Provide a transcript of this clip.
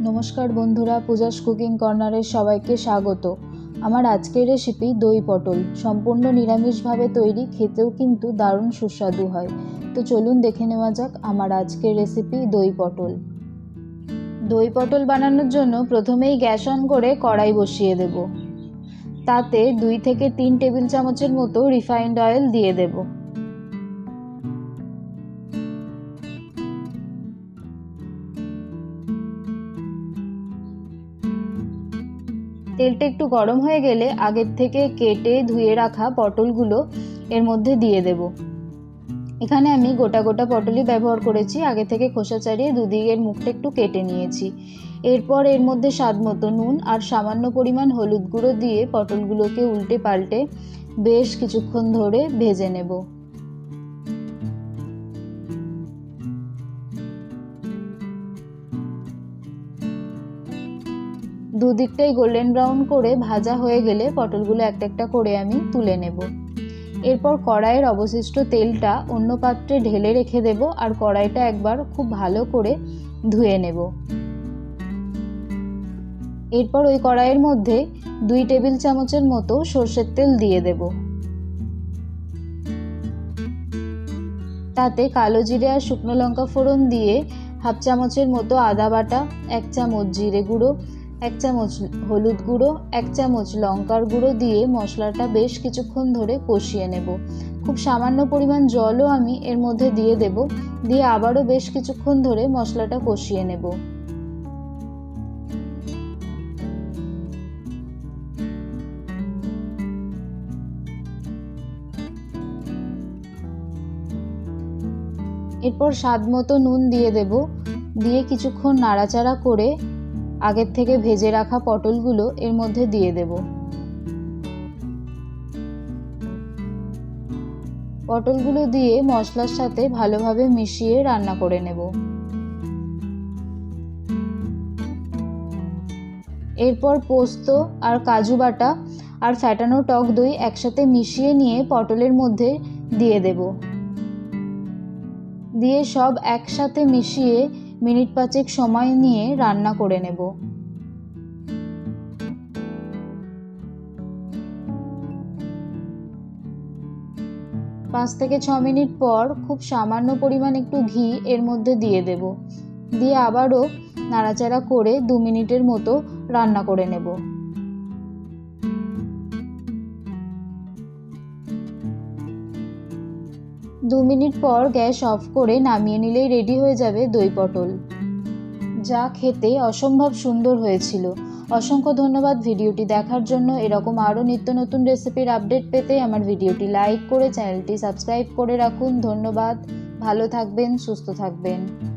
নমস্কার বন্ধুরা, পূজাস কুকিং কর্নারের সবাইকে স্বাগত। আমার আজকের রেসিপি দই পটল। সম্পূর্ণ নিরামিষভাবে তৈরি, খেতেও কিন্তু দারুণ সুস্বাদু হয়। তো চলুন দেখে নেওয়া যাক আমার আজকের রেসিপি দই পটল। দই পটল বানানোর জন্য প্রথমেই গ্যাস অন করে কড়াই বসিয়ে দেব। তাতে দুই থেকে তিন টেবিল চামচের মতো রিফাইন্ড অয়েল দিয়ে দেবো। তেলটা একটু গরম হয়ে গেলে আগের থেকে কেটে ধুয়ে রাখা পটলগুলো এর মধ্যে দিয়ে দেব। এখানে আমি গোটা গোটা পটলই ব্যবহার করেছি, আগে থেকে খোসা ছাড়িয়ে দুদিকের মুখটা একটু কেটে নিয়েছি। এরপর এর মধ্যে স্বাদ মতো নুন আর সামান্য পরিমাণ হলুদ গুঁড়ো দিয়ে পটলগুলোকে উল্টে পাল্টে বেশ কিছুক্ষণ ধরে ভেজে নেব। দুদিকটাই গোল্ডেন ব্রাউন করে ভাজা হয়ে গেলে পটলগুলো একটা একটা করে আমি তুলে নেব। এরপর কড়াইয়ের অবশিষ্ট তেলটা অন্য পাত্রে ঢেলে রেখে দেব আর কড়াইটা একবার খুব ভালো করে ধুয়ে নেব। এরপর ওই কড়াইয়ের মধ্যে দুই টেবিল চামচের মতো সর্ষের তেল দিয়ে দেব। তাতে কালো জিরে আর শুকনো লঙ্কা ফোড়ন দিয়ে হাফ চামচের মতো আদা বাটা, এক চামচ জিরে গুঁড়ো এক চামচ হলুদ গুঁড়ো, এক চামচ লঙ্কার গুঁড়ো দিয়ে মশলাটা বেশ কিছুক্ষণ ধরে কষিয়ে নেব। খুব সামান্য পরিমাণ জলও আমি এর মধ্যে দিয়ে দেব, দিয়ে আবারও বেশ কিছুক্ষণ ধরে মশলাটা কষিয়ে নেব। এরপর স্বাদ মতো নুন দিয়ে দেব, দিয়ে কিছুক্ষণ নাড়াচাড়া করে আগের থেকে ভেজে রাখা পটলগুলো এর মধ্যে দিয়ে দেব। পটলগুলো দিয়ে মশলার সাথে ভালোভাবে মিশিয়ে রান্না করে নেব। এরপর পোস্ত আর কাজু বাটা আর ফ্যাটানো টক দই একসাথে মিশিয়ে নিয়ে পটলের মধ্যে দিয়ে দেব। দিয়ে সব একসাথে মিশিয়ে মিনিট পাঁচেক সময় নিয়ে রান্না করে নেব। পাঁচ থেকে ছ মিনিট পর খুব সামান্য পরিমাণ একটু ঘি এর মধ্যে দিয়ে দেব। দিয়ে আবারও নাড়াচাড়া করে দু মিনিটের মতো রান্না করে নেব। দু মিনিট পর গ্যাস অফ করে নামিয়ে নিলেই রেডি হয়ে যাবে দই পটল। যা খেতে অসম্ভব সুন্দর হয়েছিল। অসংখ্য ধন্যবাদ ভিডিওটি দেখার জন্য। এরকম আরও নিত্য নতুন রেসিপির আপডেট পেতে আমার ভিডিওটি লাইক করে চ্যানেলটি সাবস্ক্রাইব করে রাখুন। ধন্যবাদ। ভালো থাকবেন, সুস্থ থাকবেন।